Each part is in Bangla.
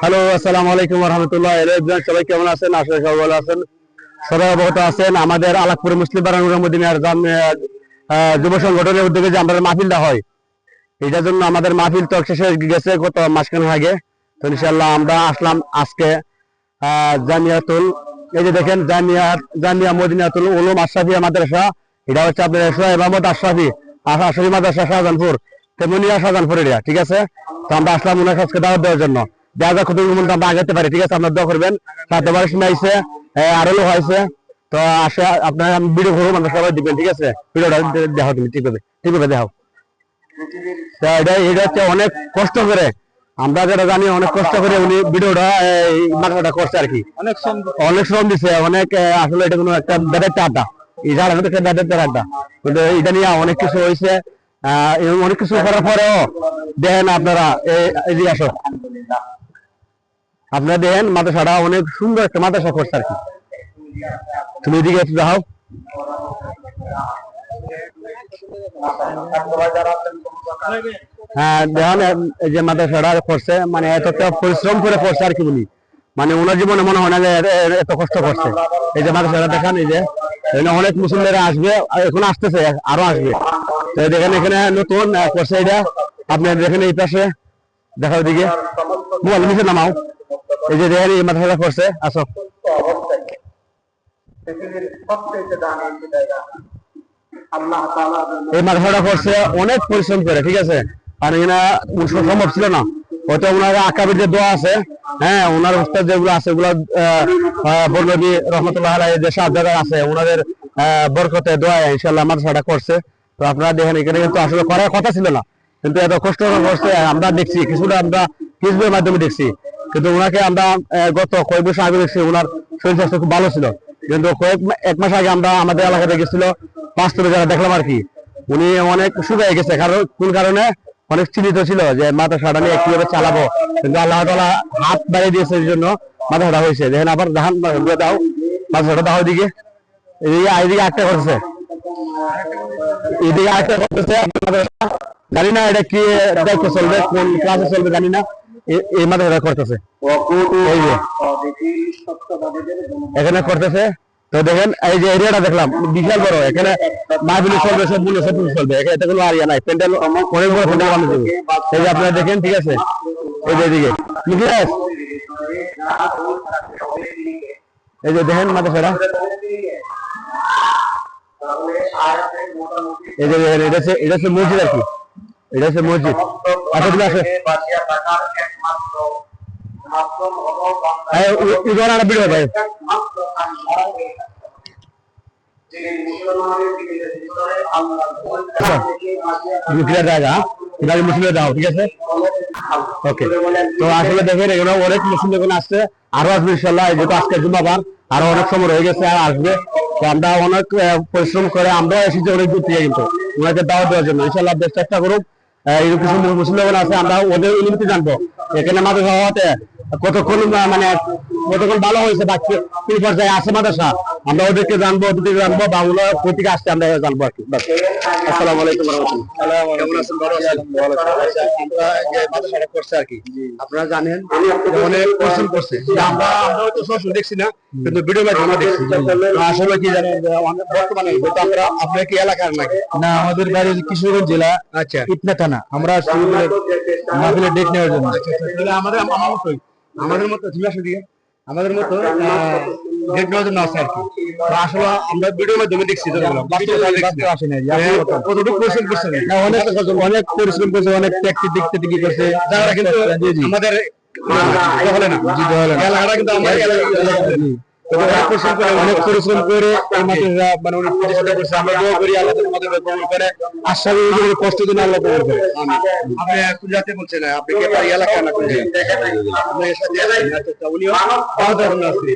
হ্যালো, আসসালামু আলাইকুম রহমতুল্লাহ সবাই কেমন আছেন? আসলে সবাই ভালো আছেন। সবাই অবগত আছেন, আমাদের আলাকপুর মুসলিম বারানুর মদিনার জাম- যুব সংগঠনের উদ্যোগে যে আমাদের মাহফিলটা হয়, এটার জন্য আমাদের মাহফিল তো শেষ হয়ে গেছে গত মাসখান আগে। তো ইনশাল্লাহ আমরা আসলাম আজকে জামিয়াতুল, এই যে দেখেন জামিয়া জামিয়া মদিনাতুল উলুম আশরাফিয়া মাদ্রাসা, এটা হচ্ছে আপনার সোহেব মোহাম্মদ আশরাফি আশা- আশরাফি মাদ্রাসা শাহজাহানপুর, তেমনিয়া শাহজাহানপুর এরিয়া, ঠিক আছে? তো আমরা আসলাম ওনার কাছে দাওয়াত দেওয়ার জন্য। যা যা মধ্যে আমরা আগাতে পারি। ঠিক আছে আপনার দোয়া করবেন। আরও লোক হয়েছে। তো আসে আপনার ভিডিও করুন আমরা সবাই ঠিক আছে? ভিডিওটা দেখো তুমি ঠিক হবে ঠিক হবে দেখো তা এটা এটা হচ্ছে অনেক কষ্ট করে। আমরা যেটা জানি অনেক কষ্ট করে উনি ভিডিওটা মাথাটা করছে আর কি। অনেক শ্রম অনেক শ্রম দিছে অনেক আসলে এটা কোনো একটা বেদের আড্ডা এই একটা বেদের কিন্তু এটা নিয়ে অনেক কিছু হয়েছে। আহ, অনেক কিছু করার পরেও দেখেন আপনারা এই- আসো। আপনারা দেখেন, মাদ্রাসাটা অনেক সুন্দর একটা মাদ্রাসা করছে আর কি। তুমি এদিকে একটু যাও হ্যাঁ দেখেন যে মাদ্রাসাটা করছে মানে এতটা পরিশ্রম করে করছে আর কি বলি মানে ওনার জীবনে মনে হয় না যে এত কষ্ট করছে। এই যে মাদ্রাসাটা দেখান, এই যে অনেক মুসলিমরা আসবে এখন আসতেছে, আরও আসবে। তো দেখেন, এখানে নতুন করছে এটা আপনার দেখেন এই পাশে, দেখাও দিকে মোবাইল নিচে নামাও। এই যে দেখেন, এই মাদ্রাসাটা করছে আসো। এই করছে অনেক পরিশ্রম করে, ঠিক আছে? আর উৎসব সম্ভব ছিল না। হয়তো ওনার যে দোয়া আছে হ্যাঁ ওনার যেগুলো আছে, ওগুলো রহমতুল্লাহ যে আছে, ওনাদের বরকতে দোয়া ইনশাল্লাহ মাদ্রাসাটা করছে। তো আপনারা দেখেন, এখানে কিন্তু আসলে করার কথা ছিল না। কিন্তু এত কষ্ট করছে, আমরা দেখছি, কিছুটা আমরা ফেসবুকের মাধ্যমে দেখছি। কিন্তু ওনাকে আমরা গত কয়েক বছর আগে দেখছি ওনার শরীর স্বাস্থ্য খুব ভালো ছিল। কিন্তু কয়েক এক মাস আগে আমরা আমাদের এলাকাতে গেছিল, বাস্তবে যারা দেখলাম আর কি, উনি অনেক শুকিয়ে গেছে। কারণ, কোন কারণে? অনেক চিন্তিত ছিল যে মাথা মাদ্রাসাটা নিয়ে কীভাবে চালাবো। কিন্তু আল্লাহ তালা হাত বাড়িয়ে দিয়েছে এই জন্য মাথা মাদ্রাসাটা হয়েছে। দেখেন আবার ধান দাও মাথা মাদ্রাসাটা দাও দিকে এদিকে এদিকে একটা করছে এদিকে একটা করতেছে জানি না এটা কি দায়িত্ব চলবে, কোন ক্লাসে চলবে জানি না। এই মাদ্রাসাটা করতেছে। এখানে করতেছে। তো দেখেন, এই যে এরিয়াটা দেখলাম, বিশাল বড়। এখানে মাহবিলি চলবে সব মূল্য সব চলবে। এখানে কোনো আরিয়া নাই। প্যান্ডেল অনেক বড় প্যান্ডেল বানানো যাবে এই যে আপনারা দেখেন, ঠিক আছে? এই যে এদিকে। নিখিলেশ এই যে দেখেন এই যে এটা হচ্ছে এটা হচ্ছে মসজিদ আর কি। এটা হচ্ছে মসজিদ। আচ্ছা আসো হ্যাঁ উদাহরণ ভাই। আছে? ওকে। তো আসলে অনেক মুসলিম আরও আসবে ইনশাল্লাহ অনেক সময় রয়ে গেছে, আর আসবে। আমরা অনেক পরিশ্রম করে আমরাও এসেছি অনেক দূর থেকে কিন্তু। ওনাকে দাওয়াত দেওয়ার জন্য। ইনশাল্লাহ চেষ্টা করুক আহ, এই কিছু মুসলিম আছে আমরা ওদের অনুমতি জানব। এখানে মাদ্রাসা হওয়াতে কতক্ষণ মানে কতক্ষণ ভালো হয়েছে বা কি কি পর্যায়ে আছে মাদ্রাসা? আমরা ওদেরকে জানব ওদেরকে জানব বা ওগুলো কোথেকে আসছে আমরা জানব আর কি। আসসালামু আলাইকুম রহমতুল্লাহ। কেমন আছেন? ভালো আছেন? আচ্ছা, আমরা করছে আর কি। আপনারা জানেন অনেক পরিশ্রম করছে। আমরা আমরা হয়তো সরাসরি দেখছি না কিন্তু ভিডিও মাধ্যমে দেখছি। আসলে কি জানেন বর্তমানে হয়তো আমরা আপনার কি এলাকার নাকি? না আমাদের বাড়ি কিশোরগঞ্জ জেলা আচ্ছা। ইটনা থানা। আমরা মাহফিলে ডেট নেওয়ার জন্য। আমাদের আমার মতোই। আমাদের মতো ঠিক আছে আমাদের মতো গেট না জন্য আছে আর কি। আসলে আমরা ভিডিও মাধ্যমে দেখছি কতটুকু পরিশ্রম অনেক অনেক পরিশ্রম করছে অনেক ট্যাক্সি দেখতে দিকে করছে। যারা কিন্তু আমাদের না। এলাকাটা কিন্তু আমাদের। অনেক পরিশ্রম করে অনেক পরিশ্রম করে এই মাদ্রাসা মানে উনি প্রতিষ্ঠা করছে আমরা দোয়া করি আল্লাহ যেন আমাদের কবুল করে আশা করি যে কষ্ট যেন আল্লাহ কবুল করে আপনি কোন বলছেন আপনি কি আপনার এলাকা না কোন আপনি এর সাথে আছেন? উনিও পাঁচ ধরনের আছে।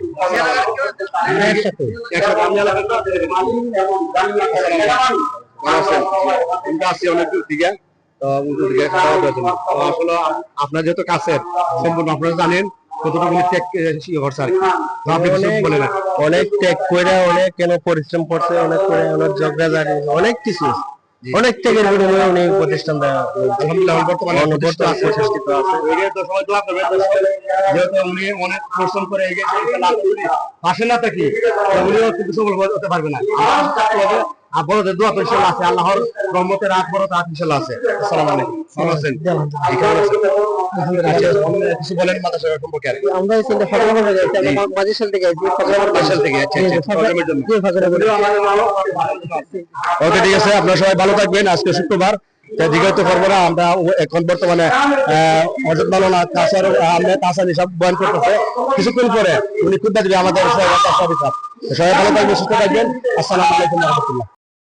একসাথে একসাথে আমি এলাকা তো ভালো আছেন? আমরা আছি অনেক দূর থেকে। তো উল্টো দিকে খাওয়া দাওয়ার জন্য। আসলে আপনার যেহেতু কাছের সম্পূর্ণ আপনারা জানেন কতটুকু ত্যাগ করছে আর অনেক- ত্যাগ করে অনেক কেন পরিশ্রম করছে অনেক করে অনেক কিছু। ত্যাগের বিনিময়ে উনি প্রতিষ্ঠান পাশে না থাকি উনিও কিন্তু সফল হতে পারবে না। আর বড়দের দোয়া তো আছে আল্লাহর রহমতের রাত বড় রাত ইনশাআল্লাহ আছে। আসসালামু আলাইকুম। ভালো আছেন? আচ্ছা, কিছু বলেন মাদ্রাসা সম্পর্কে আর আমরা এই চিন্তা ফটোগ্রাফার গেছি আমরা সাল থেকে আছি বাসাল থেকে আচ্ছা আচ্ছা প্রোগ্রামের জন্য। ফটোগ্রাফার ওকে ঠিক আছে আপনারা সবাই ভালো থাকবেন। আজকে শুক্রবার। দীর্ঘায়িত করব না আমরা এখন বর্তমানে অজত মালানা কাসার হিসাব বয়ান করতেছে। কিছুক্ষণ পরে উনি খুব আমাদের সবাই ভালো থাকবেন সুস্থ থাকবেন। আসসালামু আলাইকুম রহমতুল্লাহ।